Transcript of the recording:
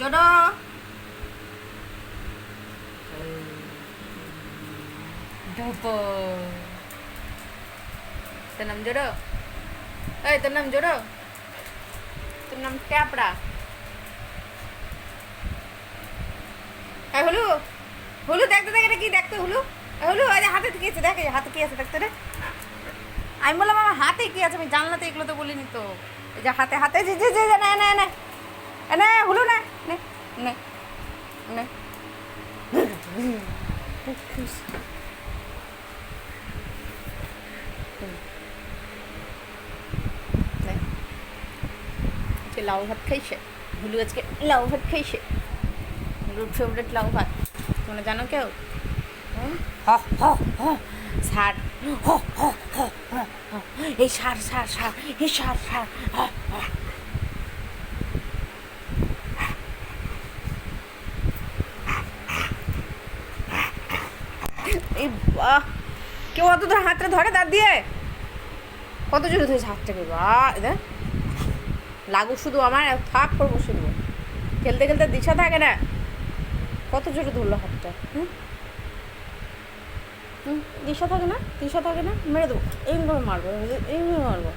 জোড়ো ঢোপো তোর নাম জোড়ো এই তোর নাম জোড়ো তোর নাম ট্যাপড়া এই হলু হলু দেখতে দেখ এটা কি দেখতে হলু এই হলু এই হাতে কি আছে? দেখ হাতে কি আছে? দেখতে রে আমি বললাম, আমার হাতে কি আছে? আমি জানলাতে এগুলো তো বলিনি তো। এই যে হাতে হাতে যে যে না না না। না হলু না। নে নে নে। লাউ ভাত খাইছে? হুলু আজকে লাউ ভাত খাইছে। হুলুর ফেভারিট লাউ ভাত। তোমরা জানো কেউ? সার। এই সার সার সার, এই সার সার। এই বাহ। কেউ অত ধরে হাতটা ধরে দাঁত দিয়ে? কত জোরে ধরেছে হাতটাকে বাহ দেখ। লাগুক শুধু আমার, থাক, করব শুধু। খেলতে খেলতে দিশা থাকে না। কত জোরে ধরলো হাতটা হুম, দিশা থাকে না, দিশা থাকে না, মেরে দেবো। এইভাবে মারবো এইভাবে মারবো।